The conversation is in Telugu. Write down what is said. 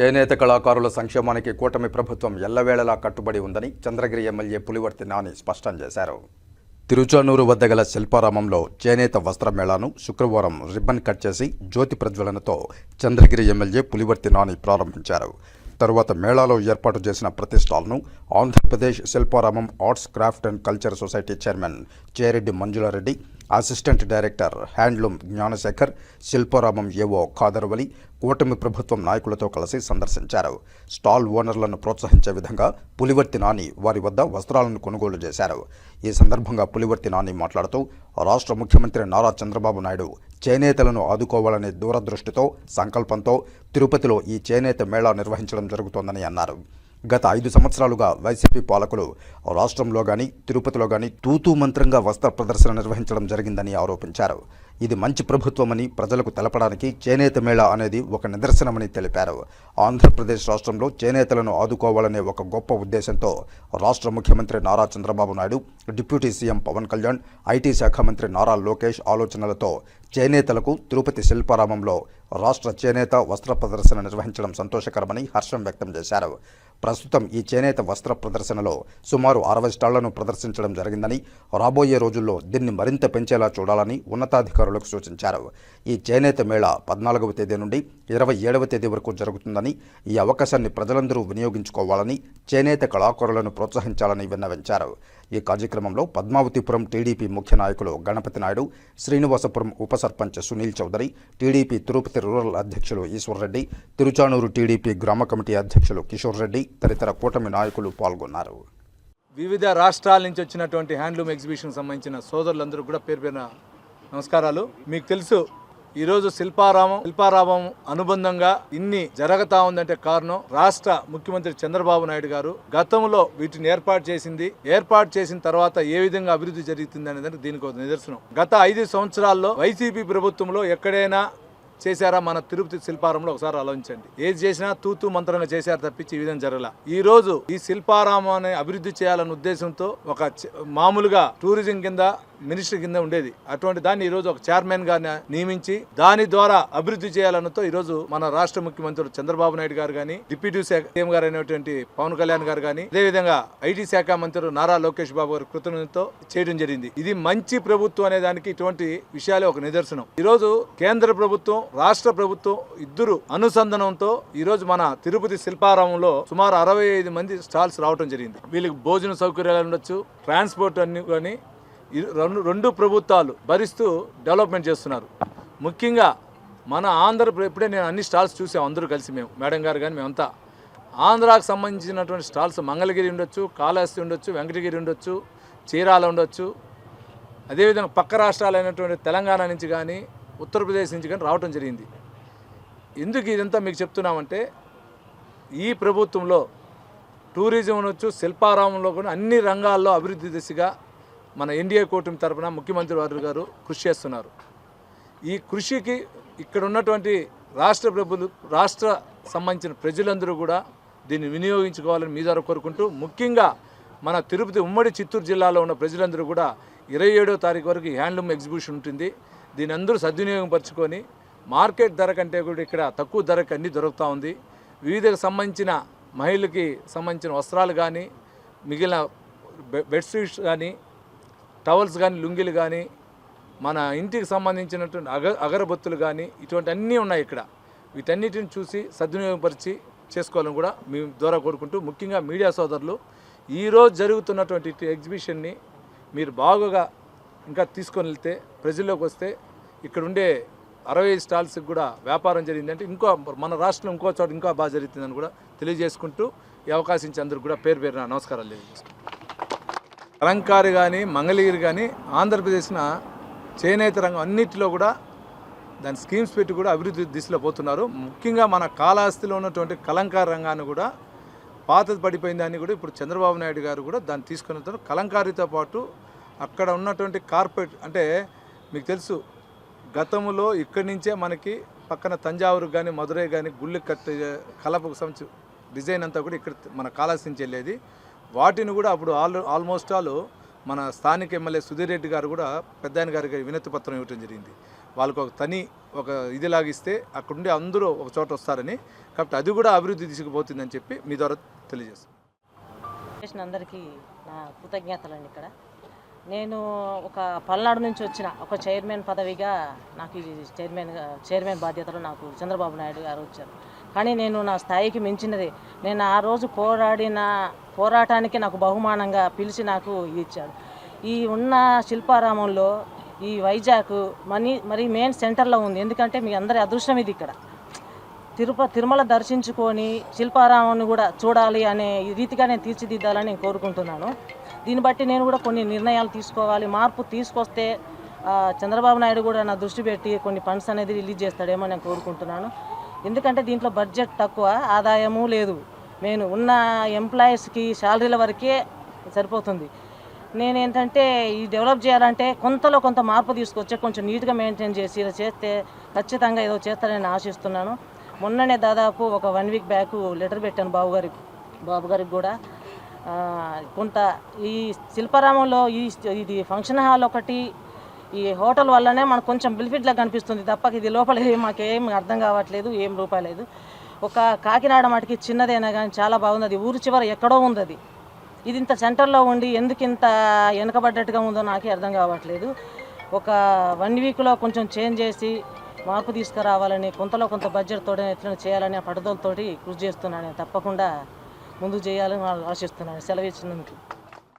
చేనేత కళాకారుల సంక్షేమానికి కూటమి ప్రభుత్వం ఎల్లవేళలా కట్టుబడి ఉందని చంద్రగిరి ఎమ్మెల్యే పులివర్తి నాని స్పష్టం చేశారు. తిరుచానూరు వద్ద గల శిల్పారామంలో చేనేత వస్త్ర మేళాను శుక్రవారం రిబ్బన్ కట్ చేసి జ్యోతి ప్రజ్వలనతో చంద్రగిరి ఎమ్మెల్యే పులివర్తి నాని ప్రారంభించారు. తరువాత మేళాలో ఏర్పాటు చేసిన ప్రతిష్టాలను Andhra Pradesh Shilparamam arts craft and culture society chairman Chereddy Manjula Reddy assistant director handloom Gnanasekhar Shilparamam AO Khadar Vali కూటమి ప్రభుత్వం నాయకులతో కలిసి సందర్శించారు. స్టాల్ ఓనర్లను ప్రోత్సహించే విధంగా పులివర్తి నాని వారి వద్ద వస్త్రాలను కొనుగోలు చేశారు. ఈ సందర్భంగా పులివర్తి నాని మాట్లాడుతూ రాష్ట్ర ముఖ్యమంత్రి నారా చంద్రబాబు నాయుడు చేనేతలను ఆదుకోవాలనే దూరదృష్టితో సంకల్పంతో తిరుపతిలో ఈ చేనేత మేళా నిర్వహించడం జరుగుతోందని అన్నారు. గత ఐదు సంవత్సరాలుగా వైసీపీ పాలకులు రాష్ట్రంలో కానీ తిరుపతిలో కానీ తూతూ మంత్రంగా వస్త్ర ప్రదర్శన నిర్వహించడం జరిగిందని ఆరోపించారు. ఇది మంచి ప్రభుత్వమని ప్రజలకు తెలపడానికి చేనేత మేళా అనేది ఒక నిదర్శనమని తెలిపారు. ఆంధ్రప్రదేశ్ రాష్ట్రంలో చేనేతలను ఆదుకోవాలనే ఒక గొప్ప ఉద్దేశంతో రాష్ట్ర ముఖ్యమంత్రి Nara Chandrababu Naidu deputy CM Pawan Kalyan IT శాఖ మంత్రి నారా లోకేష్ ఆలోచనలతో చేనేతలకు తిరుపతి శిల్పారామంలో రాష్ట్ర చేనేత వస్త్ర ప్రదర్శన నిర్వహించడం సంతోషకరమని హర్షం వ్యక్తం చేశారు. ప్రస్తుతం ఈ చేనేత వస్త్ర ప్రదర్శనలో సుమారు అరవై స్టాళ్ళను ప్రదర్శించడం జరిగిందని రాబోయే రోజుల్లో దీన్ని మరింత పెంచేలా చూడాలని ఉన్నతాధికారులకు సూచించారు. ఈ చేనేత మేళా పద్నాలుగవ తేదీ నుండి ఇరవై ఏడవ తేదీ వరకు జరుగుతుందని ఈ అవకాశాన్ని ప్రజలందరూ వినియోగించుకోవాలని చేనేత కళాకారులను ప్రోత్సహించాలని విన్నవించారు. ఈ కార్యక్రమంలో పద్మావతిపురం టీడీపీ ముఖ్య నాయకులు గణపతి నాయుడు శ్రీనివాసపురం ఉప సర్పంచ్ సునీల్ చౌదరి టీడీపీ తిరుపతి రూరల్ అధ్యక్షులు ఈశ్వర్రెడ్డి తిరుచానూరు టీడీపీ గ్రామ కమిటీ అధ్యక్షులు కిషోర్ రెడ్డి తదితర కూటమి నాయకులు పాల్గొన్నారు. వివిధ రాష్ట్రాల నుంచి వచ్చినటువంటి హ్యాండ్లూమ్ ఎగ్జిబిషన్ సంబంధించిన సోదరులందరూ కూడా పేరు పేరున నమస్కారాలు. మీకు తెలుసు ఈరోజు శిల్పారామం శిల్పారామం అనుబంధంగా ఇన్ని జరగతా ఉందంటే కారణం రాష్ట్ర ముఖ్యమంత్రి చంద్రబాబు నాయుడు గారు. గతంలో వీటిని ఏర్పాటు చేసింది. ఏర్పాటు చేసిన తర్వాత ఏ విధంగా అభివృద్ధి జరుగుతుంది అనేది దీనికి ఒక నిదర్శనం. గత ఐదు సంవత్సరాల్లో వైసీపీ ప్రభుత్వంలో ఎక్కడైనా చేశారా? మన తిరుపతి శిల్పారంలో ఒకసారి ఆలోచించండి. ఏది చేసినా తూతు మంత్రంగా చేశారు తప్పించి ఈ విధంగా జరగల. ఈ రోజు ఈ శిల్పారామాన్ని అభివృద్ధి చేయాలనే ఉద్దేశంతో ఒక మామూలుగా టూరిజం కింద మినిస్టర్ కింద ఉండేది. అటువంటి దాన్ని ఈరోజు ఒక చైర్మన్ గారిని నియమించి దాని ద్వారా అభివృద్ధి చేయాలన్నతో ఈరోజు మన రాష్ట్ర ముఖ్యమంత్రులు చంద్రబాబు నాయుడు గారు కానీ డిప్యూటీ సీఎం గారు అయినటువంటి పవన్ కళ్యాణ్ గారు కానీ అదేవిధంగా ఐటీ శాఖ మంత్రులు నారా లోకేష్ బాబు గారు కృతజ్ఞతతో చేయడం జరిగింది. ఇది మంచి ప్రభుత్వం అనే దానికి ఇటువంటి విషయాలే ఒక నిదర్శనం. ఈరోజు కేంద్ర ప్రభుత్వం రాష్ట్ర ప్రభుత్వం ఇద్దరు అనుసంధానంతో ఈరోజు మన తిరుపతి శిల్పారామంలో సుమారు అరవై ఐదు మంది స్టాల్స్ రావడం జరిగింది. వీళ్ళకి భోజన సౌకర్యాలు ఉండొచ్చు ట్రాన్స్పోర్ట్ అన్ని కానీ రెండు రెండు ప్రభుత్వాలు భరిస్తూ డెవలప్మెంట్ చేస్తున్నారు. ముఖ్యంగా మన ఆంధ్ర ఇప్పుడే నేను అన్ని స్టాల్స్ చూసాం అందరూ కలిసి మేము మేడం గారు కానీ మేమంతా. ఆంధ్రాకు సంబంధించినటువంటి స్టాల్స్ మంగళగిరి ఉండొచ్చు కాళహస్తి ఉండొచ్చు వెంకటగిరి ఉండొచ్చు చీరాల ఉండొచ్చు. అదేవిధంగా పక్క రాష్ట్రాలైనటువంటి తెలంగాణ నుంచి కానీ ఉత్తరప్రదేశ్ నుంచి కానీ రావటం జరిగింది. ఎందుకు ఇదంతా మీకు చెప్తున్నామంటే ఈ ప్రభుత్వంలో టూరిజం అనొచ్చు శిల్పారామంలో కూడా అన్ని రంగాల్లో అభివృద్ధి దిశగా మన ఎన్డీఏ కూటమి తరపున ముఖ్యమంత్రి వారు గారు కృషి చేస్తున్నారు. ఈ కృషికి ఇక్కడ ఉన్నటువంటి రాష్ట్ర ప్రభులు రాష్ట్ర సంబంధించిన ప్రజలందరూ కూడా దీన్ని వినియోగించుకోవాలని మీ ద్వారా కోరుకుంటూ ముఖ్యంగా మన తిరుపతి ఉమ్మడి చిత్తూరు జిల్లాలో ఉన్న ప్రజలందరూ కూడా ఇరవై ఏడో తారీఖు వరకు హ్యాండ్లూమ్ ఎగ్జిబిషన్ ఉంటుంది. దీని అందరూ సద్వినియోగం పరుచుకొని మార్కెట్ ధర కంటే కూడా ఇక్కడ తక్కువ ధరకు అన్నీ దొరుకుతూ ఉంది. వివిధ సంబంధించిన మహిళలకి సంబంధించిన వస్త్రాలు కానీ మిగిలిన బెడ్షీట్స్ కానీ టవల్స్ కానీ లుంగీలు కానీ మన ఇంటికి సంబంధించినటువంటి అగ అగరబత్తులు కానీ ఇటువంటి అన్నీ ఉన్నాయి ఇక్కడ. వీటన్నిటిని చూసి సద్వినియోగపరిచి చేసుకోవాలని కూడా మీ ద్వారా కోరుకుంటూ ముఖ్యంగా మీడియా సోదరులు ఈరోజు జరుగుతున్నటువంటి ఎగ్జిబిషన్ని మీరు బాగుగా ఇంకా తీసుకొని వెళ్తే ప్రజల్లోకి వస్తే ఇక్కడ ఉండే అరవై స్టాల్స్కి కూడా వ్యాపారం జరిగిందంటే ఇంకో మన రాష్ట్రంలో ఇంకో చోట ఇంకా బాగా జరుగుతుందని కూడా తెలియజేసుకుంటూ ఈ అవకాశం ఇచ్చి అందరికి కూడా పేరు పేరున నమస్కారాలు తెలియజేసుకుంటాను అలంకారి కానీ మంగళగిరి కానీ ఆంధ్రప్రదేశ్న చేనేత రంగం అన్నిటిలో కూడా దాని స్కీమ్స్ పెట్టి కూడా అభివృద్ధి దిశలో పోతున్నారు. ముఖ్యంగా మన కాళహస్తిలో ఉన్నటువంటి కలంకార రంగాన్ని కూడా పాతది పడిపోయిన దాన్ని కూడా ఇప్పుడు చంద్రబాబు నాయుడు గారు కూడా దాన్ని తీసుకున్న వెళ్తారు కలంకారీతో పాటు అక్కడ ఉన్నటువంటి కార్పొరేట్ అంటే మీకు తెలుసు గతంలో ఇక్కడి నుంచే మనకి పక్కన తంజావూరు కానీ మధురై కానీ గుళ్ళు కట్టే కలపకు సంబంధించి డిజైన్ అంతా కూడా ఇక్కడ మన కాళహస్తి నుంచి వెళ్ళేది. వాటిని కూడా అప్పుడు ఆల్ ఆల్మోస్ట్ ఆల్ మన స్థానిక ఎమ్మెల్యే సుధీర్ రెడ్డి గారు కూడా పెద్దాయన గారికి వినతి పత్రం ఇవ్వటం జరిగింది. వాళ్ళకు ఒక తని ఒక ఇది లాగిస్తే అక్కడుండి అందరూ ఒక చోట వస్తారని కాబట్టి అది కూడా అభివృద్ధి తీసుకుపోతుందని చెప్పి మీ ద్వారా తెలియజేస్తాను చేసిన అందరికీ నా కృతజ్ఞతలండి ఇక్కడ. నేను ఒక పల్నాడు నుంచి వచ్చిన ఒక చైర్మన్ పదవిగా నాకు ఈ చైర్మన్ చైర్మన్ బాధ్యతలు నాకు చంద్రబాబు నాయుడు గారు వచ్చారు. కానీ నేను నా స్థాయికి మించినది. నేను ఆ రోజు పోరాడిన పోరాటానికి నాకు బహుమానంగా పిలిచి నాకు ఇది ఇచ్చాడు. ఈ ఉన్న శిల్పారామంలో ఈ వైజాగ్ మనీ మరి మెయిన్ సెంటర్లో ఉంది. ఎందుకంటే మీ అందరి అదృష్టం ఇది ఇక్కడ. తిరుపతి తిరుమల దర్శించుకొని శిల్పారామాన్ని కూడా చూడాలి అనే ఈ రీతిగా నేను తీర్చిదిద్దాలని నేను కోరుకుంటున్నాను. దీన్ని బట్టి నేను కూడా కొన్ని నిర్ణయాలు తీసుకోవాలి. మార్పు తీసుకొస్తే చంద్రబాబు నాయుడు కూడా నా దృష్టి పెట్టి కొన్ని ఫండ్స్ అనేది రిలీజ్ చేస్తాడేమో నేను కోరుకుంటున్నాను. ఎందుకంటే దీంట్లో బడ్జెట్ తక్కువ ఆదాయము లేదు. నేను ఉన్న ఎంప్లాయీస్కి శాలరీల వరకే సరిపోతుంది. నేను ఏంటంటే ఈ డెవలప్ చేయాలంటే కొంతలో కొంత మార్పు తీసుకొచ్చి కొంచెం నీట్గా మెయింటైన్ చేసి ఇలా చేస్తే ఖచ్చితంగా ఏదో చేస్తారని ఆశిస్తున్నాను. మొన్ననే దాదాపు ఒక వన్ వీక్ బ్యాక్ లెటర్ పెట్టాను బాబు గారికి. బాబు గారికి కూడా. కొంత ఈ శిల్పారామంలో ఈ ఇది ఫంక్షన్ హాల్ ఒకటి ఈ హోటల్ వల్లనే మనకు కొంచెం బెనిఫిట్లా కనిపిస్తుంది తప్ప ఇది లోపల మాకేం అర్థం కావట్లేదు ఏం రూపాయలేదు ఒక కాకినాడ మటుకి చిన్నదైనా కానీ చాలా బాగుంది. అది ఊరు చివర ఎక్కడో ఉంది అది. ఇది ఇంత సెంటర్లో ఉండి ఎందుకు ఇంత వెనకబడ్డట్టుగా ఉందో నాకే అర్థం కావట్లేదు. ఒక వన్ వీక్లో కొంచెం చేంజ్ చేసి మార్పు తీసుకురావాలని కొంతలో కొంత బడ్జెట్ ఎట్లా చేయాలని ఆ పట్టుదలతోటి కృషి చేస్తున్నాను. తప్పకుండా ముందు చేయాలని ఆశిస్తున్నాను. సెలవు ఇచ్చినందుకు.